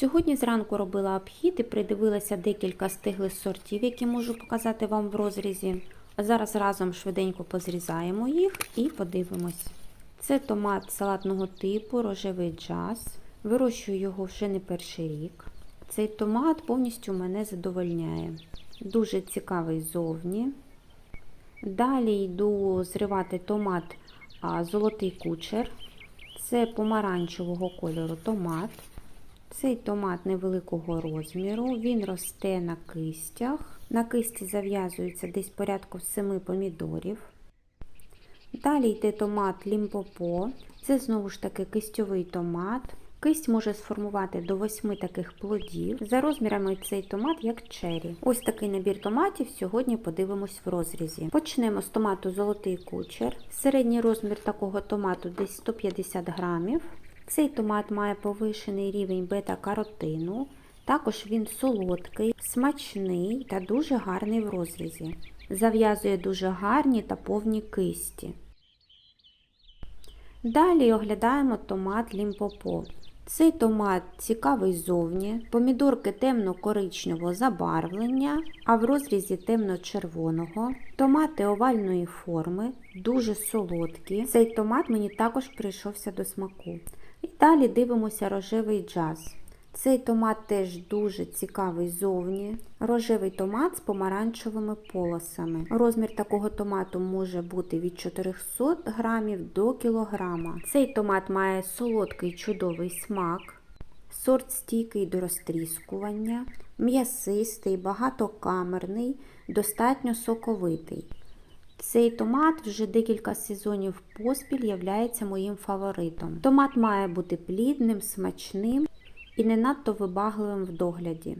Сьогодні зранку робила обхід і придивилася декілька стиглих сортів, які можу показати вам в розрізі. Зараз разом швиденько позрізаємо їх і подивимось. Це томат салатного типу, рожевий джаз. Вирощую його вже не перший рік. Цей томат повністю мене задовольняє. Дуже цікавий зовні. Далі йду зривати томат золотий кучер. Це помаранчевого кольору томат. Цей томат невеликого розміру, він росте на кистях. На кисті зав'язується десь порядку 7 помідорів. Далі йде томат лімпопо. Це знову ж таки кистьовий томат. Кисть може сформувати до 8 таких плодів. За розмірами цей томат як чері. Ось такий набір томатів сьогодні подивимось в розрізі. Почнемо з томату золотий кучер. Середній розмір такого томату десь 150 грамів. Цей томат має повишений рівень бета-каротину. Також він солодкий, смачний та дуже гарний в розрізі. Зав'язує дуже гарні та повні кисті. Далі оглядаємо томат лімпопо. Цей томат цікавий зовні, помідорки темно-коричневого забарвлення, а в розрізі темно-червоного. Томати овальної форми, дуже солодкі. Цей томат мені також прийшовся до смаку. І далі дивимося рожевий джаз. Цей томат теж дуже цікавий зовні. Рожевий томат з помаранчевими полосами. Розмір такого томату може бути від 400 грамів до кілограма. Цей томат має солодкий чудовий смак, сорт стійкий до розтріскування, м'ясистий, багатокамерний, достатньо соковитий. Цей томат вже декілька сезонів поспіль являється моїм фаворитом. Томат має бути плідним, смачним і не надто вибагливим в догляді.